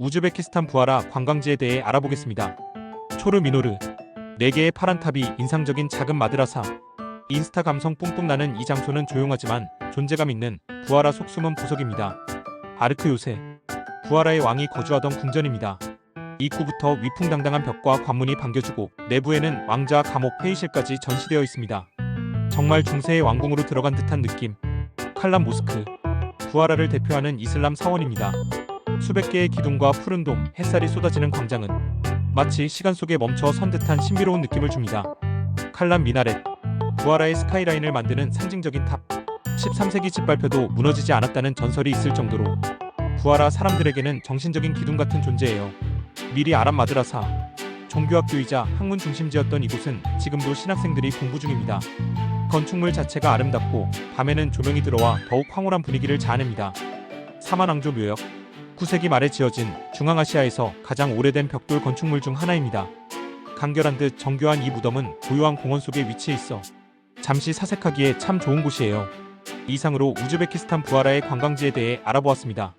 우즈베키스탄 부하라 관광지에 대해 알아보겠습니다. 초르 미노르 4개의 파란 탑이 인상적인 작은 마드라사 인스타 감성 뿜뿜 나는 이 장소는 조용하지만 존재감 있는 부하라 속숨은 부석입니다. 아르크 요새 부하라의 왕이 거주하던 궁전입니다. 입구부터 위풍당당한 벽과 관문이 반겨주고 내부에는 왕자 감옥 회의실까지 전시되어 있습니다. 정말 중세의 왕궁으로 들어간 듯한 느낌. 칼람 모스크 부하라를 대표하는 이슬람 사원입니다. 수백 개의 기둥과 푸른 돔, 햇살이 쏟아지는 광장은 마치 시간 속에 멈춰 선 듯한 신비로운 느낌을 줍니다. 칼람 미나렛 부하라의 스카이라인을 만드는 상징적인 탑 13세기 짓발표도 무너지지 않았다는 전설이 있을 정도로 부하라 사람들에게는 정신적인 기둥 같은 존재예요. 미리 아랍 마드라사 종교학교이자 학문 중심지였던 이곳은 지금도 신학생들이 공부 중입니다. 건축물 자체가 아름답고 밤에는 조명이 들어와 더욱 황홀한 분위기를 자아냅니다. 사만왕조 묘역 9세기 말에 지어진 중앙아시아에서 가장 오래된 벽돌 건축물 중 하나입니다. 간결한 듯 정교한 이 무덤은 고요한 공원 속에 위치해 있어 잠시 사색하기에 참 좋은 곳이에요. 이상으로 우즈베키스탄 부하라의 관광지에 대해 알아보았습니다.